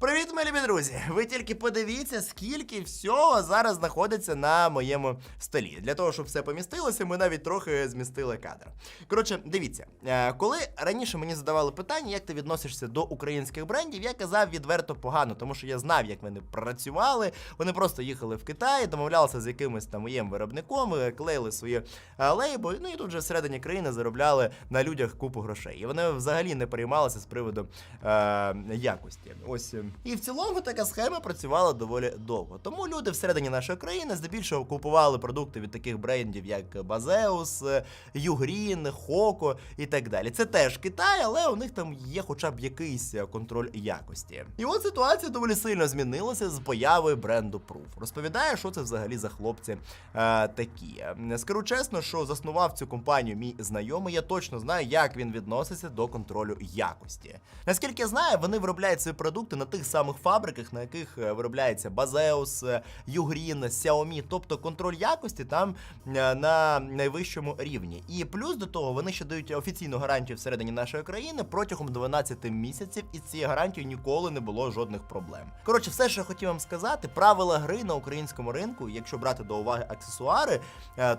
Pero Привіт, мої любі друзі! Ви тільки подивіться, скільки всього зараз знаходиться на моєму столі. Для того, щоб все помістилося, ми навіть трохи змістили кадр. Коротше, дивіться, е, коли раніше мені задавали питання, як ти відносишся до українських брендів, я казав відверто погано, тому що я знав, як вони працювали. Вони просто їхали в Китай, домовлялися з якимось там моїм виробником, е, клеїли свої е, лейби, ну і тут вже всередині країни заробляли на людях купу грошей. І вони взагалі не переймалися з приводу е, якості. Ось і в цілому така схема працювала доволі довго. Тому люди всередині нашої країни здебільшого купували продукти від таких брендів, як Базеус, Югрін, Хоко і так далі. Це теж Китай, але у них там є хоча б якийсь контроль якості. І от ситуація доволі сильно змінилася з появою бренду Proof. Розповідає, що це взагалі за хлопці е, такі. Скажу чесно, що заснував цю компанію мій знайомий. Я точно знаю, як він відноситься до контролю якості. Наскільки я знаю, вони виробляють свої продукти на тих самих фабриках, на яких е, виробляється Базеус, е, Югрін, Xiaomi. Тобто контроль якості там е, на найвищому рівні. І плюс до того вони ще дають офіційну гарантію всередині нашої країни протягом 12 місяців, і цією гарантією ніколи не було жодних проблем. Коротше, все, що я хотів вам сказати, правила гри на українському ринку, якщо брати до уваги аксесуари,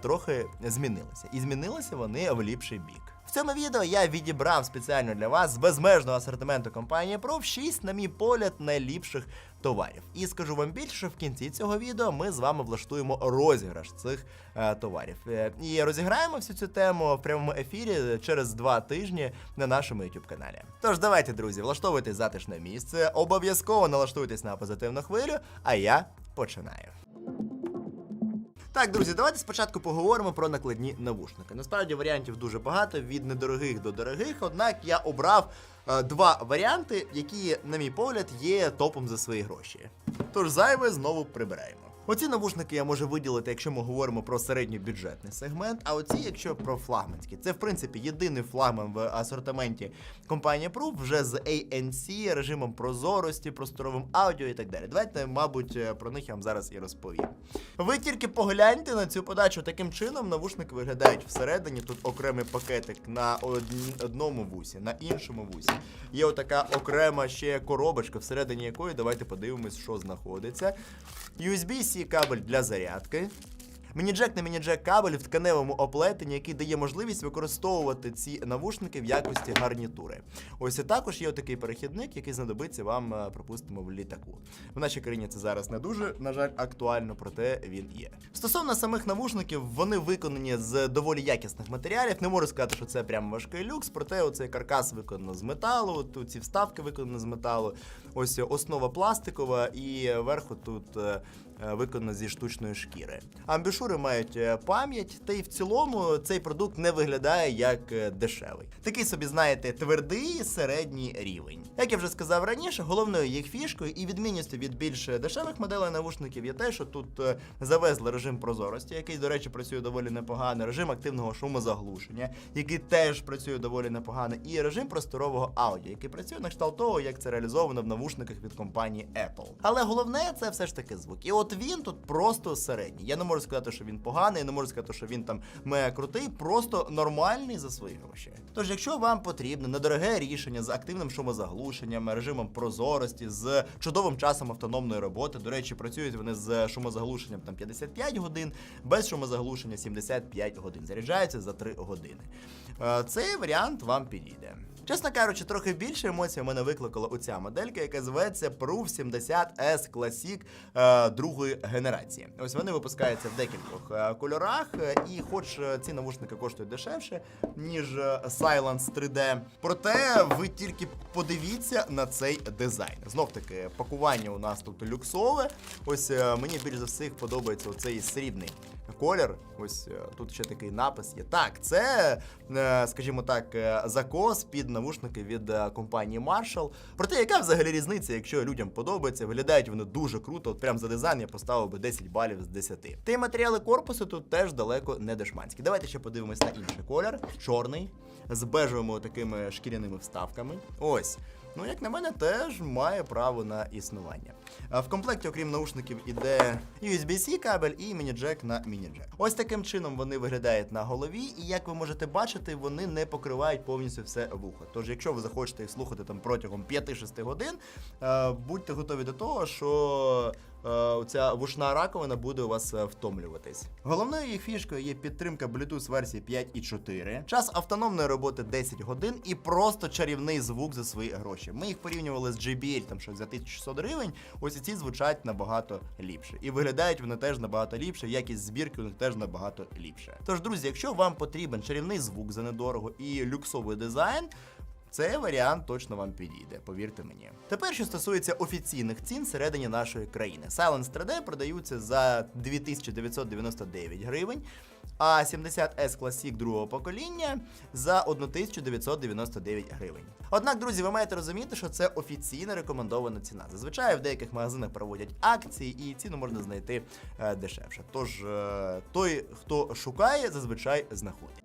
трохи змінилися. І змінилися вони в ліпший бік. Цьому відео я відібрав спеціально для вас з безмежного асортименту компанії Prof 6, на мій погляд, найліпших товарів. І скажу вам більше, в кінці цього відео ми з вами влаштуємо розіграш цих е, товарів. Е, і розіграємо всю цю тему в прямому ефірі через два тижні на нашому youtube каналі. Тож давайте, друзі, влаштовуйте затишне місце, обов'язково налаштуйтесь на позитивну хвилю, а я починаю. Так, друзі, давайте спочатку поговоримо про накладні навушники. Насправді варіантів дуже багато від недорогих до дорогих, однак я обрав е, два варіанти, які, на мій погляд, є топом за свої гроші. Тож зайве знову прибираємо. Оці навушники я можу виділити, якщо ми говоримо про середньобюджетний сегмент, а оці, якщо про флагманські. Це, в принципі, єдиний флагман в асортименті компанії Proof вже з ANC, режимом прозорості, просторовим аудіо і так далі. Давайте, мабуть, е, про них я вам зараз і розповім. Ви тільки погляньте на цю подачу. Таким чином навушники виглядають всередині. Тут окремий пакетик на одному вусі, на іншому вусі. Є отака окрема ще коробочка, всередині якої давайте подивимось, що знаходиться. USB-C кабель для зарядки. Міні-джек на міні-джек кабель в тканевому оплетенні, який дає можливість використовувати ці навушники в якості гарнітури. Ось і також є такий перехідник, який знадобиться вам, е, припустимо, в літаку. В нашій країні це зараз не дуже, на жаль, актуально, проте він є. Стосовно самих навушників, вони виконані з доволі якісних матеріалів. Не можу сказати, що це прям важкий люкс, проте оцей каркас виконано з металу, тут ці вставки виконані з металу. Ось основа пластикова, і верху тут е, е, зі штучної шкіри. Амбішури мають е, пам'ять, та й в цілому цей продукт не виглядає як е, дешевий. Такий собі, знаєте, твердий середній рівень. Як я вже сказав раніше, головною їх фішкою і відмінністю від більш дешевих моделей навушників є те, що тут завезли режим прозорості, який, до речі, працює доволі непогано, режим активного шумозаглушення, який теж працює доволі непогано, і режим просторового аудіо, який працює на кшталт того, як це реалізовано в навушниках від компанії Apple. Але головне це все ж таки звук. І от він тут просто середній. Я не можу сказати, що він поганий, я не можу сказати, що він там мега крутий, просто нормальний за свої гроші. Тож, якщо вам потрібно недороге рішення з активним шумозаглушенням, режимом прозорості, з чудовим часом автономної роботи, до речі, працюють вони з шумозаглушенням там 55 годин, без шумозаглушення 75 годин. Заряджаються за 3 години. Е, Цей варіант вам підійде. Чесно кажучи, трохи більше емоцій у мене викликала оця моделька, яка зветься Proof 70S Classic е, другої генерації. Ось вони випускаються в декількох е, кольорах, е, і хоч е, ці навушники коштують дешевше, ніж Silence 3D, проте ви тільки подивіться на цей дизайн. Знов таки, пакування у нас тут люксове. Ось мені більш за всіх подобається оцей срібний колір. Ось е, тут ще такий напис є. Так, це, е, скажімо так, е, закос під навушники від компанії Marshall. Проте, яка взагалі різниця, якщо людям подобається, виглядають вони дуже круто. От прям за дизайн я поставив би 10 балів з 10. Та матеріали корпусу тут теж далеко не дешманські. Давайте ще подивимось на інший колір. Чорний. З бежевими такими шкіряними вставками. Ось. Ну, як на мене, теж має право на існування. В комплекті, окрім наушників, іде USB-C кабель і міні-джек на міні-джек. Ось таким чином вони виглядають на голові, і як ви можете бачити, вони не покривають повністю все вухо. Тож, якщо ви захочете їх слухати там протягом 5-6 годин, е, будьте готові до того, що е, ця вушна раковина буде у вас е, втомлюватись. Головною їх фішкою є підтримка Bluetooth версії 5.4, час автономної роботи 10 годин і просто чарівний звук за свої гроші. Ми їх порівнювали з JBL, там що за 1600 гривень. Ось ці звучать набагато ліпше. І виглядають вони теж набагато ліпше, якість збірки у них теж набагато ліпше. Тож, друзі, якщо вам потрібен чарівний звук за недорого і люксовий дизайн. Цей варіант точно вам підійде, повірте мені. Тепер, що стосується офіційних цін всередині нашої країни. Silence 3D продаються за 2999 гривень, а 70S Classic другого покоління за 1999 гривень. Однак, друзі, ви маєте розуміти, що це офіційна рекомендована ціна. Зазвичай в деяких магазинах проводять акції, і ціну можна знайти е, дешевше. Тож е, той, хто шукає, зазвичай знаходить.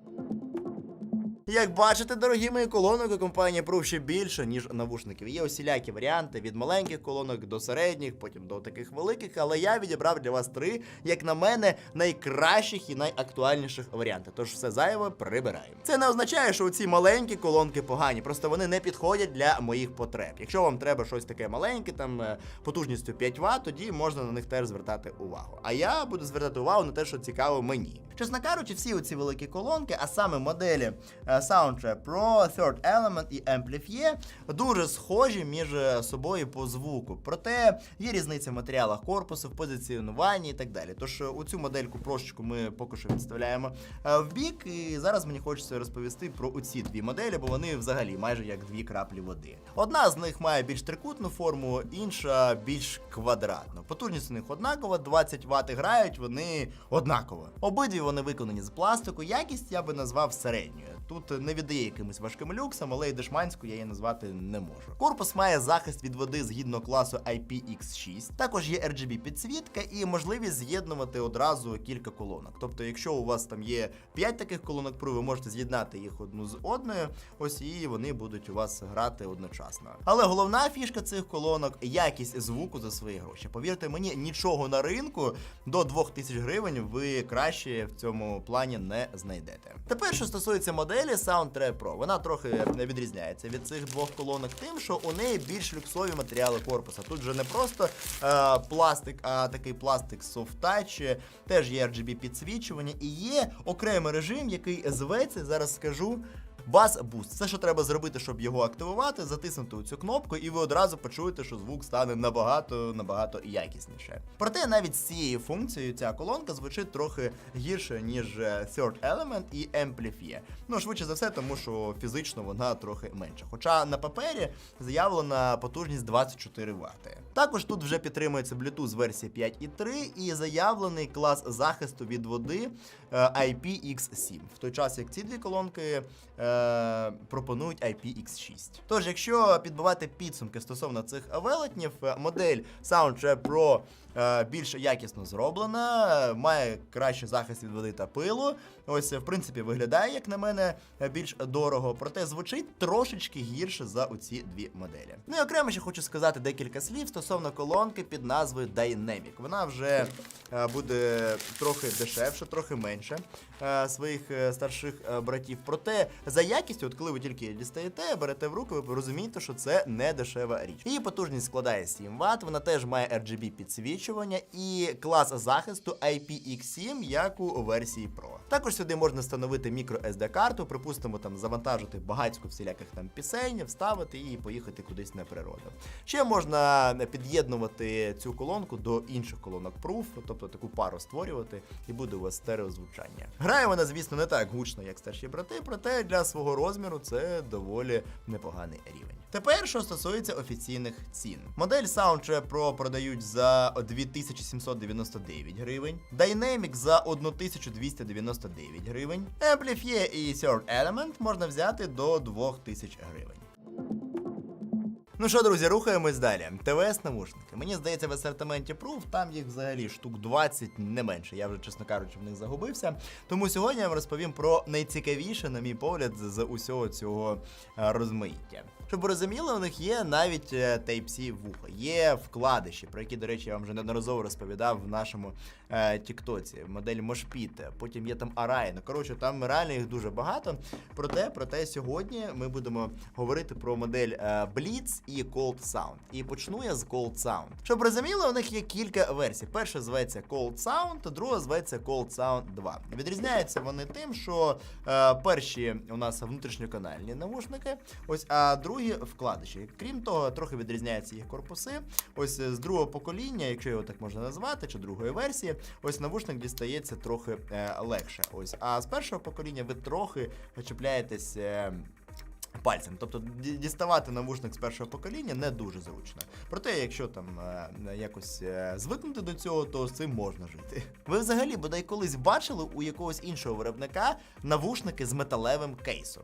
Як бачите, дорогі мої колонок у компанії Proof ще більше, ніж навушників. Є усілякі варіанти від маленьких колонок до середніх, потім до таких великих. Але я відібрав для вас три, як на мене, найкращих і найактуальніших варіанти. Тож все зайве прибираємо. Це не означає, що ці маленькі колонки погані, просто вони не підходять для моїх потреб. Якщо вам треба щось таке маленьке, там е, потужністю 5 Вт, тоді можна на них теж звертати увагу. А я буду звертати увагу на те, що цікаво мені. Чесно кажучи, всі оці великі колонки, а саме моделі е, Soundtrap Pro, Third Element і Amplifier, дуже схожі між е, собою по звуку. Проте є різниця в матеріалах корпусу, в позиціонуванні і так далі. Тож е, у цю модельку прошечку ми поки що відставляємо е, в бік. І зараз мені хочеться розповісти про оці дві моделі, бо вони взагалі майже як дві краплі води. Одна з них має більш трикутну форму, інша більш квадратну. Потужність у них однакова, 20 Вт грають вони однаково. Обидві вони виконані з пластику. Якість я би назвав середньою. Тут не віддає якимось важким люксом, але й дешманську я її назвати не можу. Корпус має захист від води згідно класу IPX6. Також є RGB підсвітка і можливість з'єднувати одразу кілька колонок. Тобто, якщо у вас там є 5 таких колонок Pro, ви можете з'єднати їх одну з одною, ось і вони будуть у вас грати одночасно. Але головна фішка цих колонок якість звуку за свої гроші. Повірте мені, нічого на ринку до 2000 гривень ви краще в цьому плані не знайдете. Тепер, що стосується моделі Soundtrack Pro, вона трохи відрізняється від цих двох колонок тим, що у неї більш люксові матеріали корпуса. Тут же не просто е, пластик, а такий пластик Soft Touch, теж є RGB підсвічування і є окремий режим, який зветься, зараз скажу. Бас Boost. Це що треба зробити, щоб його активувати, затиснути цю кнопку, і ви одразу почуєте, що звук стане набагато набагато якісніше. Проте навіть з цією функцією ця колонка звучить трохи гірше, ніж е, Third Element і Amplifier. Ну, швидше за все, тому що фізично вона трохи менша. Хоча на папері заявлена потужність 24 Вт. Також тут вже підтримується Bluetooth версії 5.3 і заявлений клас захисту від води е, IPX7. В той час як ці дві колонки е, пропонують IPX6. Тож, якщо підбивати підсумки стосовно цих велетнів, е, модель Soundtrap Pro е, більш якісно зроблена, е, має кращий захист від води та пилу. Ось, е, в принципі, виглядає, як на мене, е, більш дорого, проте звучить трошечки гірше за оці дві моделі. Ну і окремо ще хочу сказати декілька слів стосовно колонки під назвою Dynamic. Вона вже е, буде трохи дешевше, трохи менше е, своїх е, старших е, братів. Проте за якістю, от коли ви тільки дістаєте, берете в руки, ви розумієте, що це не дешева річ. Її потужність складає 7 Вт, вона теж має RGB підсвічування і клас захисту IPX7, як у версії Pro. Також сюди можна встановити мікро SD карту, припустимо, там завантажити багатько всіляких там пісень, вставити і поїхати кудись на природу. Ще можна під'єднувати цю колонку до інших колонок Proof, тобто таку пару створювати, і буде у вас стереозвучання. Грає вона, звісно, не так гучно, як старші брати, проте для свого розміру це доволі непоганий рівень. Тепер, що стосується офіційних цін. Модель Soundtrack Pro продають за 2799 гривень, Dynamic за 1299 гривень, Amplifier і Third Element можна взяти до 2000 гривень. Ну що, друзі, рухаємось далі. ТВС навушники. Мені здається, в асортименті Proof там їх взагалі штук 20, не менше. Я вже, чесно кажучи, в них загубився. Тому сьогодні я вам розповім про найцікавіше, на мій погляд, з усього цього е, розмаїття. Щоб ви розуміли, у них є навіть е, Type-C вуха, є вкладиші, про які, до речі, я вам вже неодноразово розповідав в нашому е, Тіктоці. Модель Moshpit, потім є там. Ну, коротше, там реально їх дуже багато. Проте, проте сьогодні ми будемо говорити про модель е, Blitz і Cold Sound. І почну я з Cold Sound. Щоб розуміли, у них є кілька версій. Перша зветься Cold Sound, друга зветься Cold Sound 2. Відрізняються вони тим, що е, перші у нас внутрішньоканальні навушники, ось, а другі вкладиші. Крім того, трохи відрізняються їх корпуси. Ось е, з другого покоління, якщо його так можна назвати, чи другої версії, ось навушник дістається трохи е, легше. Ось, а з першого покоління ви трохи чіпляєтесь. Е, Пальцем, тобто діставати навушник з першого покоління не дуже зручно. Проте, якщо там якось звикнути до цього, то з цим можна жити. Ви взагалі бодай колись бачили у якогось іншого виробника навушники з металевим кейсом.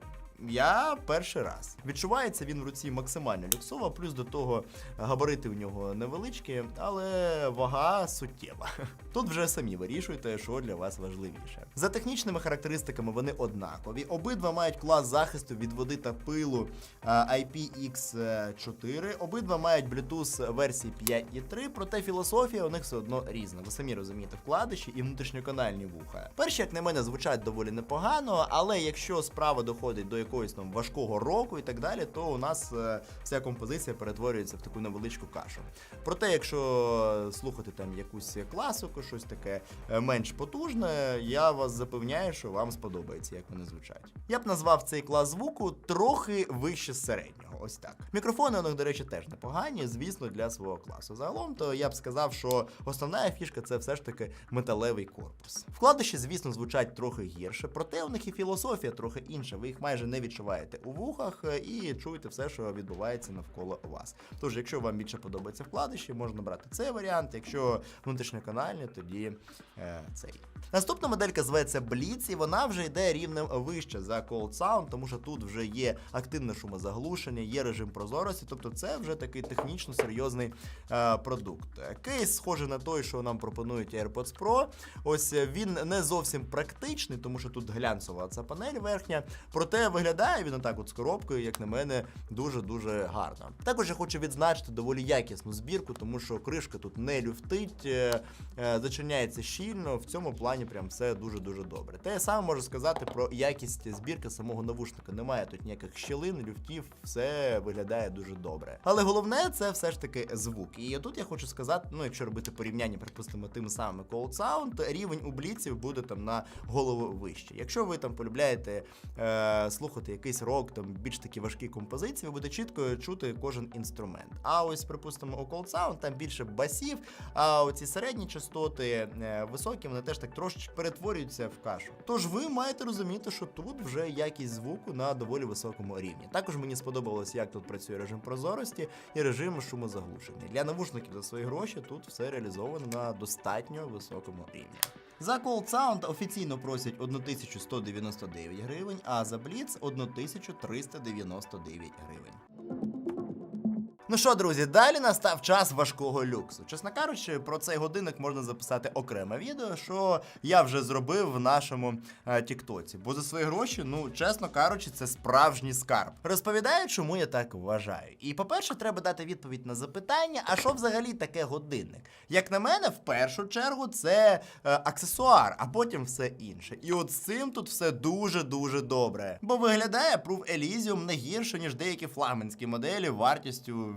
Я перший раз. Відчувається він в руці максимально люксово, плюс до того габарити у нього невеличкі, але вага суттєва. Тут вже самі вирішуйте, що для вас важливіше. За технічними характеристиками вони однакові. Обидва мають клас захисту від води та пилу IPX4. Обидва мають Bluetooth версії 5.3, проте філософія у них все одно різна. Ви самі розумієте, вкладиші і внутрішньоканальні вуха. Перші, як на мене, звучать доволі непогано, але якщо справа доходить до якогось там важкого року і так далі, то у нас е, вся композиція перетворюється в таку невеличку кашу. Проте, якщо слухати там якусь класику, щось таке е, менш потужне, я вас запевняю, що вам сподобається, як вони звучать. Я б назвав цей клас звуку трохи вище середнього. Ось так. Мікрофони у них, до речі, теж непогані, звісно, для свого класу. Загалом, то я б сказав, що основна фішка це все ж таки металевий корпус. Вкладиші, звісно, звучать трохи гірше, проте у них і філософія трохи інша. Ви їх майже не відчуваєте у вухах е, і чуєте все, що відбувається навколо вас. Тож, якщо вам більше подобається вкладиші, можна брати цей варіант. Якщо внутрішньоканальні, тоді е, цей. Наступна моделька зветься Blitz, і вона вже йде рівнем вище за Cold Sound, тому що тут вже є активне шумозаглушення, є режим прозорості, тобто це вже такий технічно серйозний е, продукт. Кейс схожий на той, що нам пропонують AirPods Pro. Ось е, він не зовсім практичний, тому що тут глянцева ця панель верхня. Проте виглядає він отак от з коробкою, як на мене, дуже-дуже гарно. Також я хочу відзначити доволі якісну збірку, тому що кришка тут не люфтить, е, е, зачиняється щільно. В цьому плані прям все дуже-дуже добре. Те саме можу сказати про якість збірки самого навушника. Немає тут ніяких щілин, люфтів, все виглядає дуже добре. Але головне це все ж таки звук. І тут я хочу сказати, ну якщо робити порівняння, припустимо, тим самим Cold Sound, рівень у бліців буде там на голову вище. Якщо ви там полюбляєте е, слухати якийсь рок, там більш такі важкі композиції, ви будете чітко чути кожен інструмент. А ось, припустимо, у Cold Sound там більше басів, а оці середні частоти е, високі, вони теж так трошечки перетворюються в кашу. Тож ви маєте розуміти, що тут вже якість звуку на доволі високому рівні. Також мені сподобалось, як тут працює режим прозорості і режим шумозаглушення. Для навушників за свої гроші тут все реалізовано на достатньо високому рівні. За Cold Sound офіційно просять 1199 гривень, а за Blitz 1399 гривень. Ну що, друзі, далі настав час важкого люксу. Чесно кажучи, про цей годинник можна записати окреме відео, що я вже зробив в нашому е, Тіктоці. Бо за свої гроші, ну чесно кажучи, це справжній скарб. Розповідаю, чому я так вважаю. І по-перше, треба дати відповідь на запитання, а що взагалі таке годинник? Як на мене, в першу чергу це е, аксесуар, а потім все інше. І от з цим тут все дуже-дуже добре. Бо виглядає Proof Elysium не гірше, ніж деякі флагманські моделі вартістю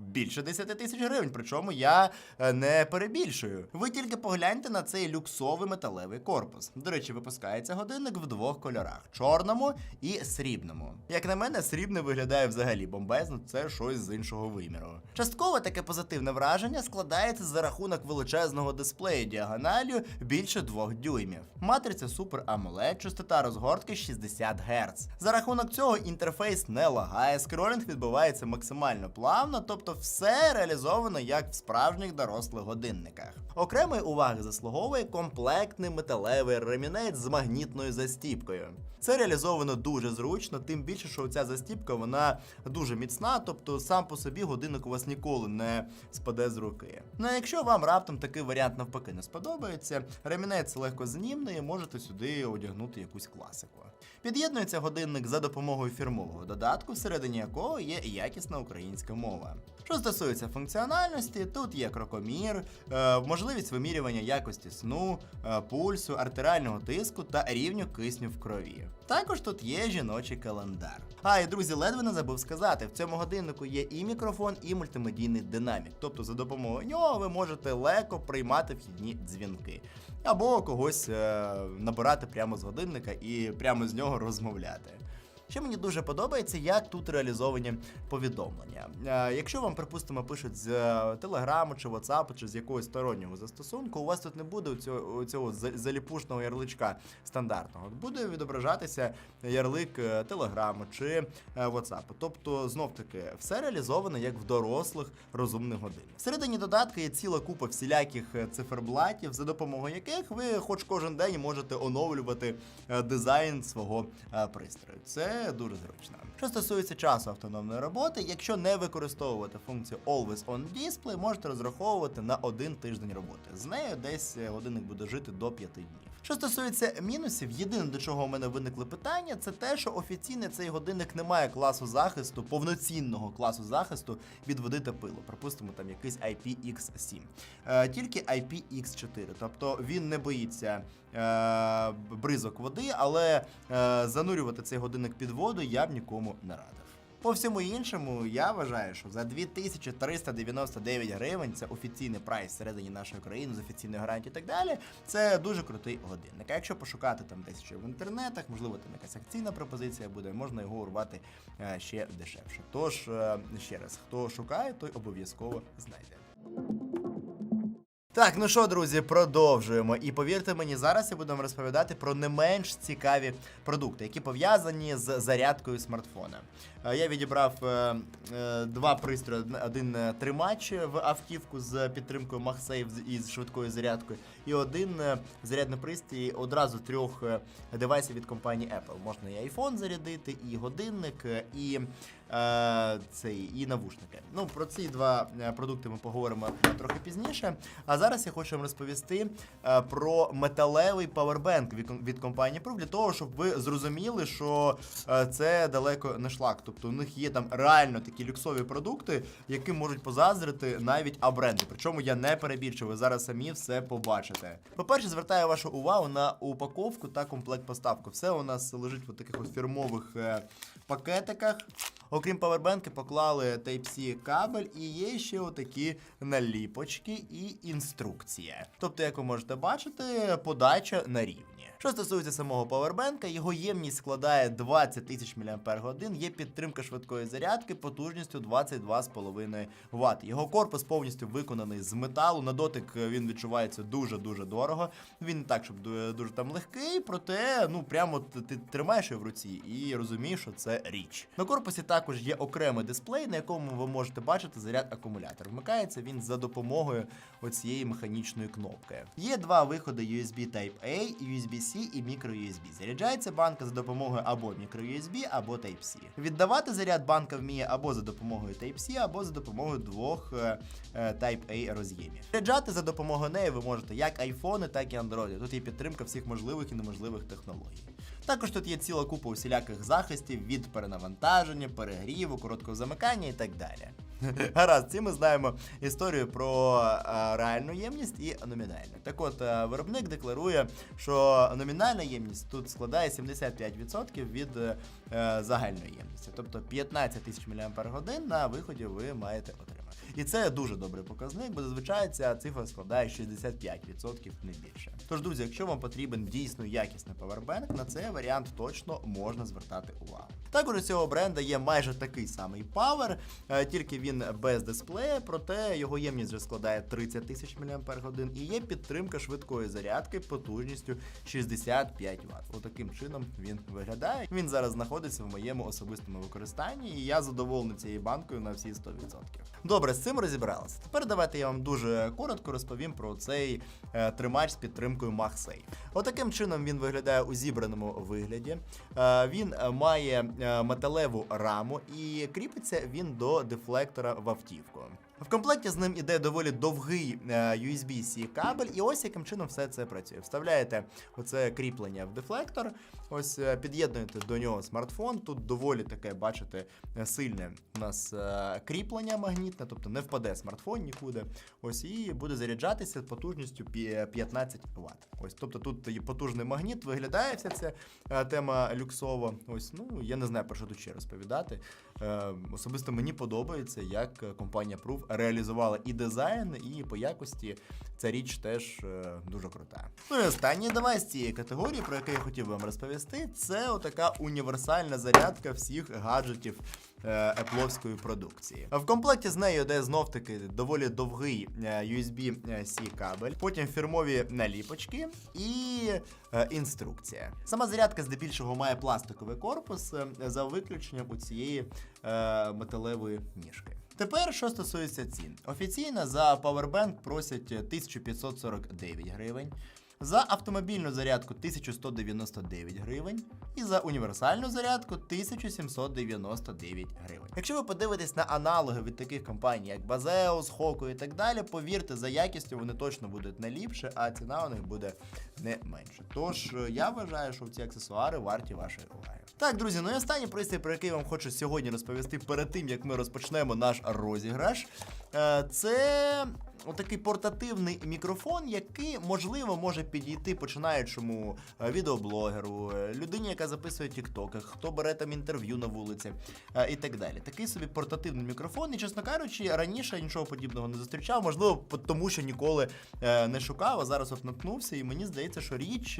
більше 10 тисяч гривень. Причому я е, не перебільшую. Ви тільки погляньте на цей люксовий металевий корпус. До речі, випускається годинник в двох кольорах: чорному і срібному. Як на мене, срібний виглядає взагалі бомбезно, це щось з іншого виміру. Частково таке позитивне враження складається за рахунок величезного дисплею діагоналю більше 2 дюймів. Матриця Super AMOLED, частота розгортки 60 Гц. За рахунок цього інтерфейс не лагає, скролінг відбувається максимально плавно тобто все реалізовано як в справжніх дорослих годинниках. Окремої уваги заслуговує комплектний металевий ремінець з магнітною застіпкою. Це реалізовано дуже зручно, тим більше, що ця застіпка вона дуже міцна, тобто сам по собі годинник у вас ніколи не спаде з руки. Ну а якщо вам раптом такий варіант навпаки не сподобається, ремінець легко знімний, і можете сюди одягнути якусь класику. Під'єднується годинник за допомогою фірмового додатку, всередині якого є якісна українська мова. Що стосується функціональності, тут є крокомір, е, можливість вимірювання якості сну, е, пульсу, артеріального тиску та рівню кисню в крові. Також тут є жіночий календар. А і друзі, ледве не забув сказати: в цьому годиннику є і мікрофон, і мультимедійний динамік. Тобто, за допомогою нього ви можете легко приймати вхідні дзвінки. Або когось е, набирати прямо з годинника і прямо з нього розмовляти. Що мені дуже подобається, як тут реалізовані повідомлення. Е, якщо вам, припустимо, пишуть з е, телеграму чи WhatsApp, чи з якогось стороннього застосунку, у вас тут не буде цього, цього заліпушного ярличка стандартного. Буде відображатися ярлик е, телеграму чи WhatsApp. Тобто, знов таки, все реалізовано як в дорослих розумних годинах. Всередині додатка є ціла купа всіляких циферблатів, за допомогою яких ви, хоч кожен день, можете оновлювати дизайн свого пристрою. Це дуже зручно. Що стосується часу автономної роботи, якщо не використовувати функцію Always On Display, можете розраховувати на один тиждень роботи. З нею десь е, годинник буде жити до 5 днів. Що стосується мінусів, єдине до чого у мене виникли питання, це те, що офіційно цей годинник не має класу захисту, повноцінного класу захисту від води та пилу. Припустимо, там якийсь IPX7. Е, тільки IPX4. Тобто він не боїться е, бризок води, але е, занурювати цей годинник під воду я б нікому не радив. По всьому іншому, я вважаю, що за 2399 гривень це офіційний прайс всередині нашої країни з офіційною гарантією і так далі. Це дуже крутий годинник. А якщо пошукати там десь ще в інтернетах, можливо, там якась акційна пропозиція буде, можна його урвати е, ще дешевше. Тож е, ще раз, хто шукає, той обов'язково знайде. Так, ну що, друзі, продовжуємо. І повірте мені, зараз я буду вам розповідати про не менш цікаві продукти, які пов'язані з зарядкою смартфона. Е, Я відібрав е, е, два пристрої: один тримач в автівку з підтримкою MagSafe і з швидкою зарядкою, і один зарядний пристрій одразу трьох девайсів від компанії Apple. Можна і iPhone зарядити, і годинник, і цей, і навушники. Ну, про ці два е, продукти ми поговоримо трохи пізніше. А зараз я хочу вам розповісти е, про металевий павербенк від, компанії Proof, для того, щоб ви зрозуміли, що е, це далеко не шлак. Тобто у них є там реально такі люксові продукти, які можуть позаздрити навіть абренди. Причому я не перебільшую, ви зараз самі все побачите. По-перше, звертаю вашу увагу на упаковку та комплект поставку. Все у нас лежить в таких от фірмових е, пакетиках. Окрім павербенки, поклали Type-C кабель і є ще отакі наліпочки і інструкція. Тобто, як ви можете бачити, подача на рівні. Що стосується самого павербенка, його ємність складає 20 тисяч мАч, є підтримка швидкої зарядки потужністю 22,5 Вт. Його корпус повністю виконаний з металу. На дотик він відчувається дуже-дуже дорого. Він не так, щоб дуже там легкий, проте ну прямо ти, ти тримаєш його в руці і розумієш, що це річ. На корпусі також є окремий дисплей, на якому ви можете бачити заряд акумулятора. Вмикається він за допомогою оцієї механічної кнопки. Є два виходи USB Type-A, і USB-C і microUSB. Заряджається банка за допомогою або microUSB, або Type-C. Віддавати заряд банка вміє або за допомогою Type-C, або за допомогою двох е, е, Type-A роз'ємів. Заряджати за допомогою неї ви можете як iPhone, так і Android. Тут є підтримка всіх можливих і неможливих технологій. Також тут є ціла купа усіляких захистів від перенавантаження, перегріву, короткого замикання і так далі. Гаразд, ці ми знаємо історію про е, реальну ємність і номінальну. Так от, е, виробник декларує, що номінальна ємність тут складає 75% від е, загальної ємності. Тобто 15 тисяч мАч на виході ви маєте отримати. І це дуже добрий показник, бо зазвичай ця цифра складає 65%, не більше. Тож, друзі, якщо вам потрібен дійсно якісний павербенк, на цей варіант точно можна звертати увагу. Також у цього бренда є майже такий самий Power, е, тільки він без дисплея, проте його ємність вже складає 30 тисяч мАч і є підтримка швидкої зарядки потужністю 65 Вт. Отаким чином він виглядає. Він зараз знаходиться в моєму особистому використанні, і я задоволений цією банкою на всі 100%. Добре, цим розібралися. Тепер давайте я вам дуже коротко розповім про цей е, тримач з підтримкою MagSafe. Отаким чином він виглядає у зібраному вигляді. Е, він має е, металеву раму і кріпиться він до дефлектора в автівку. В комплекті з ним іде доволі довгий е, USB-C кабель, і ось яким чином все це працює. Вставляєте оце кріплення в дефлектор, ось е, під'єднуєте до нього смартфон. Тут доволі таке, бачите, е, сильне у нас кріплення магнітне, тобто не впаде смартфон нікуди. Ось і буде заряджатися потужністю пі- 15 Вт. Ось, тобто тут потужний магніт, виглядає вся ця тема люксово. Ось, ну я не знаю про що тут ще розповідати. Е, особисто мені подобається, як компанія Proof реалізувала і дизайн, і по якості ця річ теж е, дуже крута. Ну і останній з цієї категорії, про який я хотів вам розповісти, це отака універсальна зарядка всіх гаджетів епловської продукції. В комплекті з нею йде знов таки доволі довгий е, USB-C кабель, потім фірмові наліпочки і е, інструкція. Сама зарядка здебільшого має пластиковий корпус е, за виключенням у цієї е, металевої ніжки. Тепер, що стосується цін, офіційно за Powerbank просять 1549 гривень. За автомобільну зарядку 1199 гривень і за універсальну зарядку 1799 гривень. Якщо ви подивитесь на аналоги від таких компаній, як Bazeus, Hoku і так далі, повірте, за якістю вони точно будуть не ліпше, а ціна у них буде не менше. Тож е, я вважаю, що ці аксесуари варті вашої уваги. Так, друзі, ну і останній пристрій, про який я вам хочу сьогодні розповісти перед тим, як ми розпочнемо наш розіграш. е, Це отакий портативний мікрофон, який можливо може підійти починаючому е, відеоблогеру, е, людині, яка записує тіктоки, хто бере там інтерв'ю на вулиці е, і так далі. Такий собі портативний мікрофон, і чесно кажучи, раніше нічого подібного не зустрічав, можливо, тому що ніколи не шукав, а зараз от наткнувся, і мені здається, що річ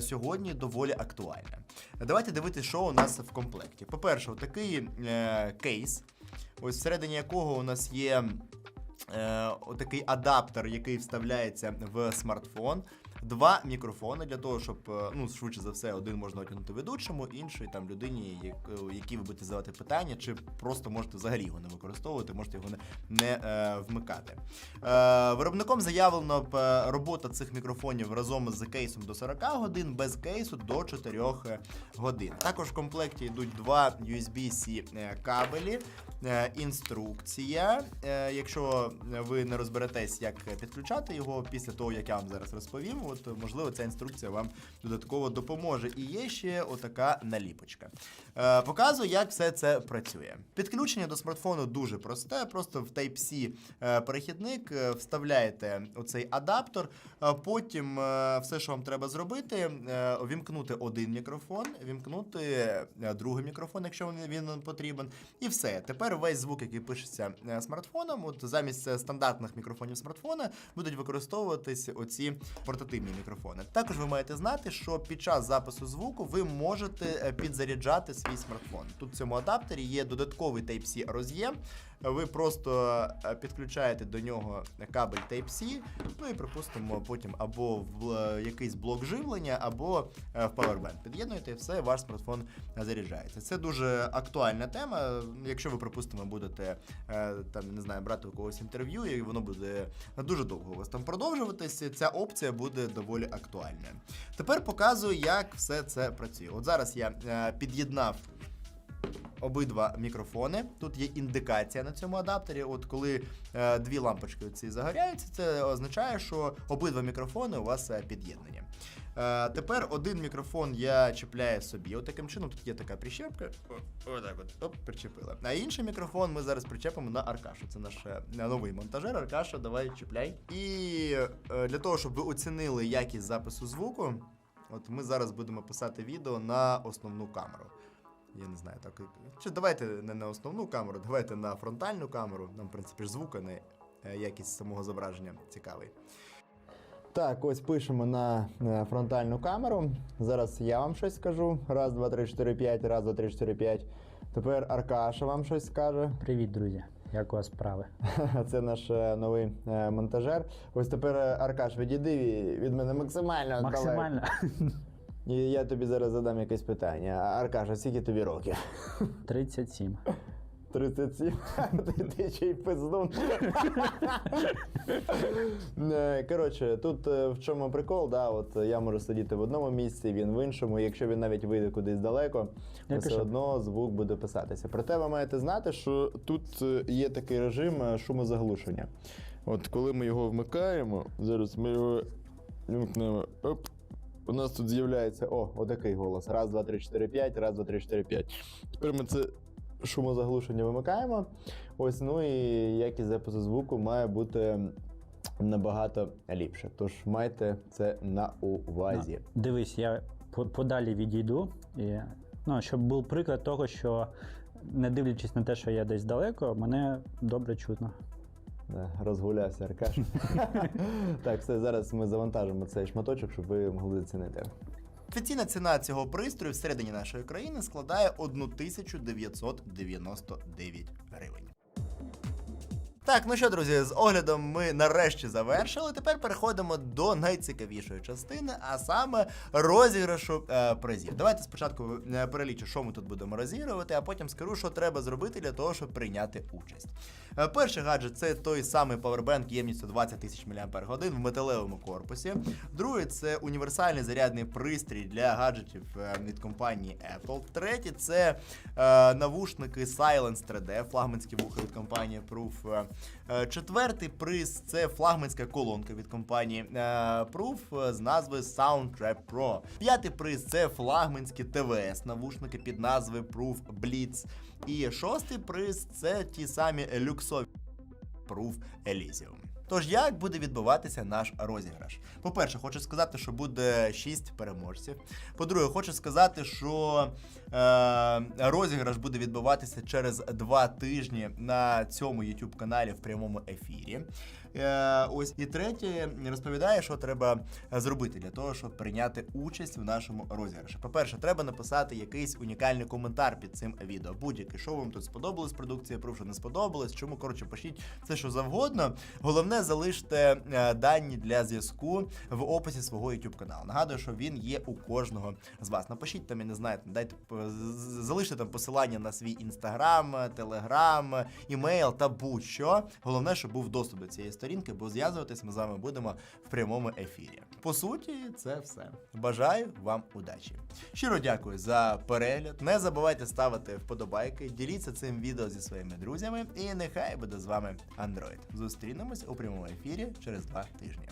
сьогодні доволі актуальна. Давайте дивитися, що у нас в комплекті. По-перше, такий кейс, ось всередині якого у нас є отакий адаптер, який вставляється в смартфон. Два мікрофони для того, щоб е, ну швидше за все, один можна отягнути ведучому, інший там людині, е, якій ви будете задавати питання, чи просто можете взагалі його не використовувати, можете його не, не е, вмикати. Е, виробником заявлено е, робота цих мікрофонів разом з кейсом до 40 годин, без кейсу до 4 годин. Також в комплекті йдуть два USB-C кабелі, інструкція. Якщо ви не розберетесь, як підключати його після того, як я вам зараз розповім, от можливо ця інструкція вам додатково допоможе. І є ще отака наліпочка. Е, Показую, як все це працює. Підключення до смартфону дуже просте. Просто в Type-C е, перехідник е, вставляєте оцей адаптер. а Потім е, все, що вам треба зробити, е, вімкнути один мікрофон, вімкнути е, другий мікрофон, якщо він, вам потрібен. І все. Тепер весь звук, який пишеться е, смартфоном, от замість е, стандартних мікрофонів смартфона будуть використовуватись оці портативні мікрофони. Також ви маєте знати, що під час запису звуку ви можете е, підзаряджати свій смартфон. Тут в цьому адаптері є додатковий Type-C роз'єм. Ви просто е, підключаєте до нього кабель Type-C, ну і припустимо потім або в е, якийсь блок живлення, або в Powerbank. Під'єднуєте і все, ваш смартфон заряджається. Це дуже актуальна тема. Якщо ви, припустимо, будете там не знаю, брати у когось інтерв'ю, і воно буде дуже довго у вас там продовжуватися. Ця опція буде доволі актуальною. Тепер показую, як все це працює. От зараз я е, під'єднав обидва мікрофони. Тут є індикація на цьому адаптері. От коли е, дві лампочки ці загоряються, це означає, що обидва мікрофони у вас е, під'єднані. Е, тепер один мікрофон я чіпляю собі. От таким чином тут є така прищепка. Отак от оп, причепила. А інший мікрофон ми зараз причепимо на Аркашу. Це наш е, новий монтажер. Аркаша, давай чіпляй. І е, для того, щоб ви оцінили якість запису звуку, от ми зараз будемо писати відео на основну камеру. я не знаю, так. Чи давайте не на основну камеру, давайте на фронтальну камеру. Нам, в принципі, ж звук, а не якість самого зображення цікавий. Так, ось пишемо на е, фронтальну камеру. Зараз я вам щось скажу. Раз, два, три, чотири, п'ять, раз, два, три, чотири, п'ять. Тепер Аркаша вам щось скаже. Привіт, друзі! Як у вас справи? Це наш е, новий е, монтажер. Ось тепер Аркаш, відійди від мене максимально. Максимально І я тобі зараз задам якесь питання. Аркаш, а скільки тобі років? 37. 37. Ти, ти пиздун. Е, Коротше, тут е, в чому прикол, да, от я можу сидіти в одному місці, він в іншому. Якщо він навіть вийде кудись далеко, Я все пішов. одно звук буде писатися. Проте ви маєте знати, що тут е, є такий режим шумозаглушення. От коли ми його вмикаємо, зараз ми його вимкнемо. Оп. У нас тут з'являється о, отакий голос. Раз, два, три, чотири, п'ять, раз, два, три, чотири, п'ять. Тепер ми це шумозаглушення вимикаємо. Ось, ну і якість запису звуку має бути набагато ліпше. Тож майте це на увазі. Ну, Дивись, я подалі відійду. І, ну, щоб був приклад того, що не дивлячись на те, що я десь далеко, мене добре чутно. Розгулявся Аркаш. так, все, зараз ми завантажимо цей шматочок, щоб ви могли зацінити. Офіційна ціна цього пристрою всередині нашої країни складає 1999 гривень. Так, ну що, друзі, з оглядом ми нарешті завершили. Тепер переходимо до найцікавішої частини, а саме розіграшу е, призів. Давайте спочатку е, перелічу, що ми тут будемо розігрувати, а потім скажу, що треба зробити для того, щоб прийняти участь. Е, перший гаджет це той самий павербенк ємністю 20 тисяч мАч в металевому корпусі. Другий це універсальний зарядний пристрій для гаджетів е, від компанії Apple. Третій це е, навушники Silence 3D, флагманські вуха від компанії Proof. Е, Четвертий приз це флагманська колонка від компанії е, Proof е, з назви Soundtrap Pro. П'ятий приз це флагманські ТВС навушники під назвою Proof Blitz. І шостий приз це ті самі люксові Proof Elysium. Тож як буде відбуватися наш розіграш? По-перше, хочу сказати, що буде 6 переможців. По-друге, хочу сказати, що розіграш буде відбуватися через 2 тижні на цьому YouTube каналі в прямому ефірі. Е, ось і третє розповідає, що треба зробити для того, щоб прийняти участь в нашому розіграші. По-перше, треба написати якийсь унікальний коментар під цим відео. Будь-який, що вам тут сподобалось продукція, про що не сподобалось. Чому коротше пишіть все, що завгодно. Головне, залиште е, дані для зв'язку в описі свого YouTube каналу. Нагадую, що він є у кожного з вас. Напишіть там, я не знаю, дайте залиште там посилання на свій інстаграм, телеграм, імейл та будь-що. Головне, щоб був доступ до цієї сторінки, бо зв'язуватись ми з вами будемо в прямому ефірі. По суті, це все. Бажаю вам удачі. Щиро дякую за перегляд. Не забувайте ставити вподобайки, діліться цим відео зі своїми друзями, і нехай буде з вами Android. Зустрінемось у прямому ефірі через два тижні.